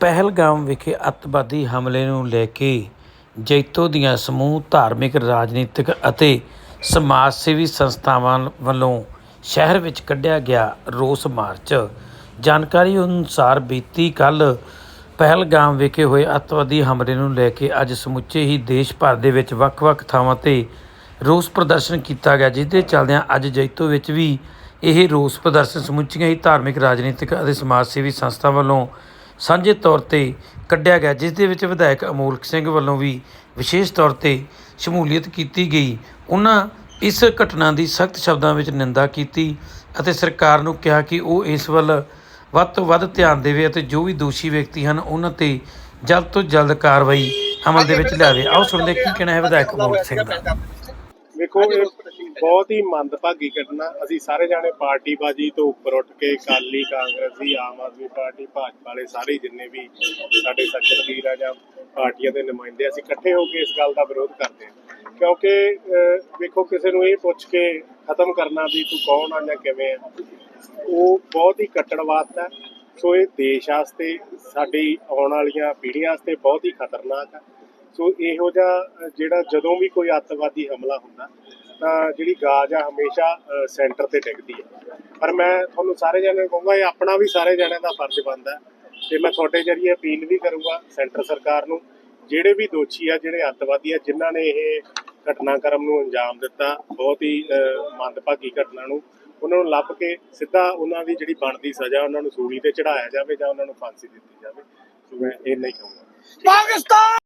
ਪਹਿਲਗਾਮ ਵਿਖੇ ਅੱਤਵਾਦੀ ਹਮਲੇ ਨੂੰ ਲੈ ਕੇ ਜੈਤੋ ਦੀਆਂ ਸਮੂਹ, ਧਾਰਮਿਕ, ਰਾਜਨੀਤਿਕ ਅਤੇ ਸਮਾਜ ਸੇਵੀ ਸੰਸਥਾਵਾਂ ਵੱਲੋਂ ਸ਼ਹਿਰ ਵਿੱਚ ਕੱਢਿਆ ਗਿਆ ਰੋਸ ਮਾਰਚ। ਜਾਣਕਾਰੀ ਅਨੁਸਾਰ ਬੀਤੀ ਕੱਲ ਪਹਿਲਗਾਮ ਵਿਖੇ ਹੋਏ ਅੱਤਵਾਦੀ ਹਮਲੇ ਨੂੰ ਲੈ ਕੇ ਅੱਜ ਸਮੁੱਚੇ ਹੀ ਦੇਸ਼ ਭਰ ਦੇ ਵਿੱਚ ਵੱਖ-ਵੱਖ ਥਾਵਾਂ ਤੇ ਰੋਸ ਪ੍ਰਦਰਸ਼ਨ ਕੀਤਾ ਗਿਆ ਜਿਸ ਦੇ ਚੱਲਦਿਆਂ ਅੱਜ ਜੈਤੋ ਵਿੱਚ ਵੀ ਇਹ ਰੋਸ ਪ੍ਰਦਰਸ਼ਨ ਸਮੁੱਚੀਆਂ ਹੀ ਧਾਰਮਿਕ, ਰਾਜਨੀਤਿਕ ਅਤੇ ਸਮਾਜ ਸੇਵੀ ਸੰਸਥਾ ਵੱਲੋਂ ਸਾਂਝੇ ਤੌਰ ਤੇ ਕੱਢਿਆ ਗਿਆ, ਜਿਸ ਦੇ ਵਿੱਚ ਵਿਧਾਇਕ ਅਮੋਲਕ ਸਿੰਘ ਵੱਲੋਂ ਵੀ ਵਿਸ਼ੇਸ਼ ਤੌਰ ਤੇ ਸ਼ਮੂਲੀਅਤ ਕੀਤੀ ਗਈ। ਉਹਨਾਂ ਇਸ ਘਟਨਾ ਦੀ ਸਖਤ ਸ਼ਬਦਾਂ ਵਿੱਚ ਨਿੰਦਾ ਕੀਤੀ ਅਤੇ ਸਰਕਾਰ ਨੂੰ ਕਿਹਾ ਕਿ ਉਹ ਇਸ ਵੱਲ ਵੱਧ ਤੋਂ ਵੱਧ ਧਿਆਨ ਦੇਵੇ ਅਤੇ ਜੋ ਵੀ ਦੋਸ਼ੀ ਵਿਅਕਤੀ ਹਨ ਉਹਨਾਂ ਤੇ ਜਲਦ ਤੋਂ ਜਲਦ ਕਾਰਵਾਈ ਅਮਲ ਦੇ ਵਿੱਚ ਲਿਆਵੇ। ਆਓ ਸੁਣਦੇ ਕੀ ਕਹਿਣਾ ਹੈ ਵਿਧਾਇਕ ਅਮੋਲਕ ਸਿੰਘ ਦਾ। ਵੇਖੋ ਇਹ ਬਹੁਤ ਹੀ ਮੰਦਭਾਗੀ ਘਟਨਾ। ਅਸੀਂ ਸਾਰੇ ਜਾਣੇ ਪਾਰਟੀਬਾਜੀ ਤੋਂ ਉੱਪਰ ਉੱਠ ਕੇ ਕਾਲੀ ਕਾਂਗਰਸੀ ਆਮ ਆਦਮੀ ਪਾਰਟੀ ਭਾਜਪਾ ਵਾਲੇ ਸਾਰੇ ਜਿੰਨੇ ਵੀ ਸਾਡੇ ਸੱਜਣ ਵੀਰ ਆ ਜਾਂ ਪਾਰਟੀਆਂ ਦੇ ਨੁਮਾਇੰਦੇ ਅਸੀਂ ਇਕੱਠੇ ਹੋ ਕੇ ਇਸ ਗੱਲ ਦਾ ਵਿਰੋਧ ਕਰਦੇ ਹਾਂ। ਕਿਉਂਕਿ ਵੇਖੋ ਕਿਸੇ ਨੂੰ ਇਹ ਪੁੱਛ ਕੇ ਖਤਮ ਕਰਨਾ ਵੀ ਤੂੰ ਕੌਣ ਆ ਜਾਂ ਕਿਵੇਂ ਆ ਉਹ ਬਹੁਤ ਹੀ ਕੱਟੜਵਾਦ ਹੈ। ਸੋ ਇਹ ਦੇਸ਼ ਵਾਸਤੇ ਸਾਡੀ ਆਉਣ ਵਾਲੀਆਂ ਪੀੜ੍ਹੀਆਂ ਵਾਸਤੇ ਬਹੁਤ ਹੀ ਖਤਰਨਾਕ ਹੈ। ਸੋ ਇਹੋ ਜਿਹਾ ਜਿਹੜਾ ਜਦੋਂ ਵੀ ਕੋਈ ਅੱਤਵਾਦੀ ਹਮਲਾ ਹੁੰਦਾ, ਤਾਂ ਜਿਹੜੀ ਗਾਜ ਆ ਹਮੇਸ਼ਾ ਸੈਂਟਰ ਤੇ ਡਿੱਗਦੀ ਹੈ। ਪਰ ਮੈਂ ਤੁਹਾਨੂੰ ਸਾਰੇ ਜਣਿਆਂ ਨੂੰ ਕਹੂੰਗਾ, ਇਹ ਆਪਣਾ ਵੀ ਸਾਰੇ ਜਣਿਆਂ ਦਾ ਫਰਜ਼ ਬਣਦਾ ਹੈ ਤੇ ਮੈਂ ਤੁਹਾਡੇ ਜਰੀਏ ਅਪੀਲ ਵੀ ਕਰੂੰਗਾ ਸੈਂਟਰ ਸਰਕਾਰ ਨੂੰ, ਜਿਹੜੇ ਵੀ ਦੋਸ਼ੀ ਆ, ਜਿਹੜੇ ਅੱਤਵਾਦੀ ਆ, ਜਿਨ੍ਹਾਂ ਨੇ ਇਹ ਘਟਨਾਕ੍ਰਮ ਨੂੰ ਅੰਜਾਮ ਦਿੱਤਾ, ਬਹੁਤ ਹੀ ਮੰਦਭਾਗੀ ਘਟਨਾ ਨੂੰ, ਉਹਨਾਂ ਨੂੰ ਲੱਭ ਕੇ ਸਿੱਧਾ ਉਹਨਾਂ ਦੀ ਜਿਹੜੀ ਬਣਦੀ ਸਜ਼ਾ, ਉਹਨਾਂ ਨੂੰ ਸੂਲੀ ਤੇ ਚੜਾਇਆ ਜਾਵੇ ਜਾਂ ਉਹਨਾਂ ਨੂੰ ਫਾਂਸੀ ਦਿੱਤੀ ਜਾਵੇ। ਸੋ ਮੈਂ ਇਹ ਨਹੀਂ ਕਹੂੰਗਾ। ਪਾਕਿਸਤਾਨ!